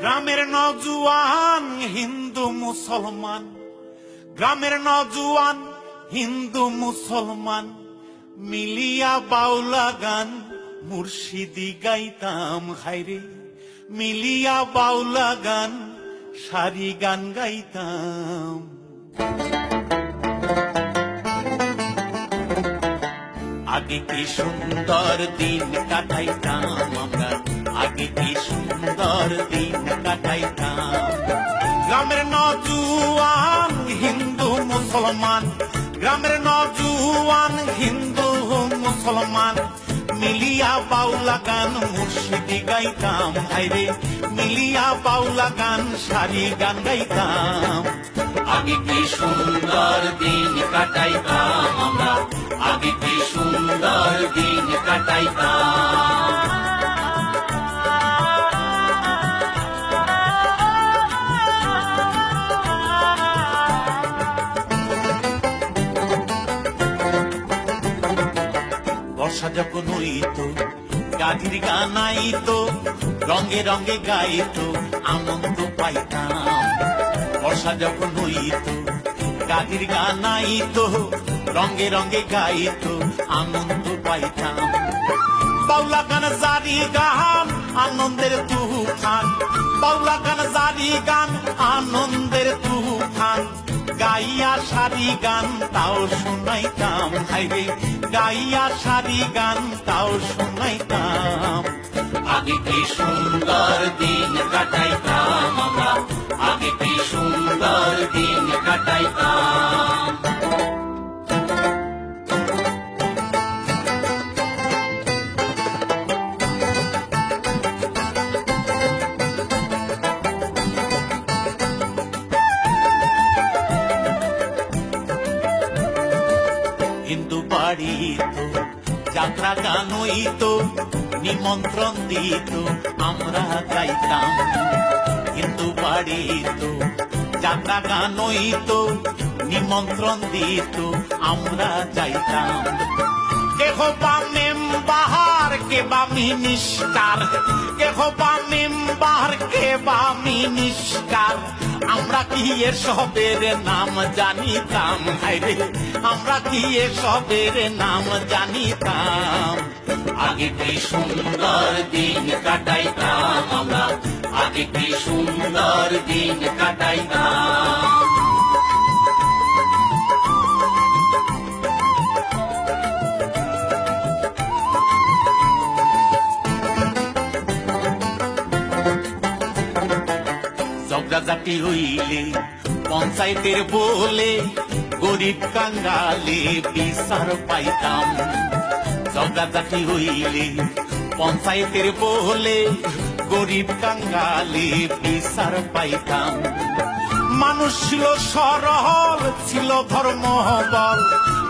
গ্রামের নজুয়ান হিন্দু মুসলমান। গ্রামের নজুয়ান হিন্দু মুসলমান। মিলিয়া বাউলা গান মুর্শিদি গাইতাম হাইরে মিলিয়া বাউলা গান, সারি গান গাইতাম। আগে কি সুন্দর দিন কাটাইতাম আমরা? আগে কি সুন্দর দিন কাটাইতাম। গ্রামের নজুয়ান হিন্দু মুসলমান, গ্রামের নজুয়ান হিন্দু মুসলমান, মিলিয়া বাউলা গান মুর্শিদি গাইতাম হাইরে মিলিয়া বাউলা গান, সারি গান গাইতাম। আগে কি সুন্দর দিন কাটাইতাম আমরা, আগে কি সুন্দর দিন কাটাইতাম। বর্ষা যখন হইতো গাধির গান আইতো রঙে রঙে গাইতো আনন্দ পাইতাম। বর্ষা যখন হইতো গাধির গান আইতো রঙে রঙে গাইতো আনন্দ পাইতাম। বাউলা গান জারি গান, আনন্দের তুফান। বাউলা গান জারি গান আনন্দের তুফান গাইয়া সারি গান, তাও শুনাইতাম। হাইরে, গাইয়া সারি গান, তাও শুনাইতাম। আগে কি সুন্দর দিন কাটাইতাম আমরা? আগে কি সুন্দর দিন কাটাইতাম? হিন্দু বাড়িত যাত্রা গান তো নিমন্ত্রণ দিত, আমরা যাইতাম হিন্দু বাড়িত যাত্রা গান তো নিমন্ত্রণ দিত, আমরা যাইতাম। দেখো বা মিনিস্টার কেহ বা মেম্বার কে বা আমরা কি এসবের নাম জানিতাম? হাইরে আমরা কি এসবের নাম জানিতাম? আগে কি সুন্দর দিন কাটাইতাম আমরা? আগে কি সুন্দর দিন কাটাইতাম? ঝগড়াঝাটি হইলে পঞ্চায়েতের বলে গরিব কাঙ্গালে বিচার পাইতাম। ঝগড়াঝাটি হইলে পঞ্চায়েতের বলে গরিব কাঙ্গালে বিচার পাইতাম। মানুষ ছিল সরল, ছিল ধর্ম বল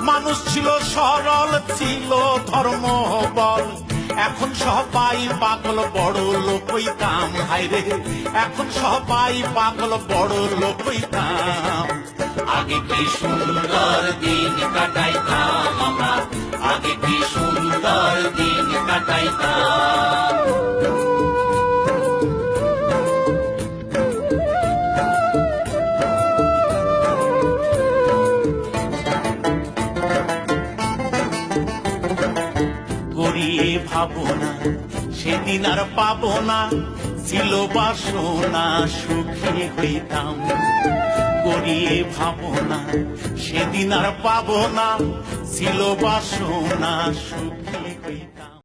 মানুষ ছিল সরল, ছিল ধর্ম বল এখন সবাই পাগল বড় লোকই কাম। হাইরে এখন সবাই পাগল বড় লোকই তাম আগে কি সুন্দর দিন কাটাইতাম? গড়িয়ে ভাবনা, সেদিন আর পাবো না ছিল বাসনা, সুখী হইতাম। গড়িয়ে ভাবনা, সেদিন আর পাবো না ছিল বাসনা, সুখী হইতাম।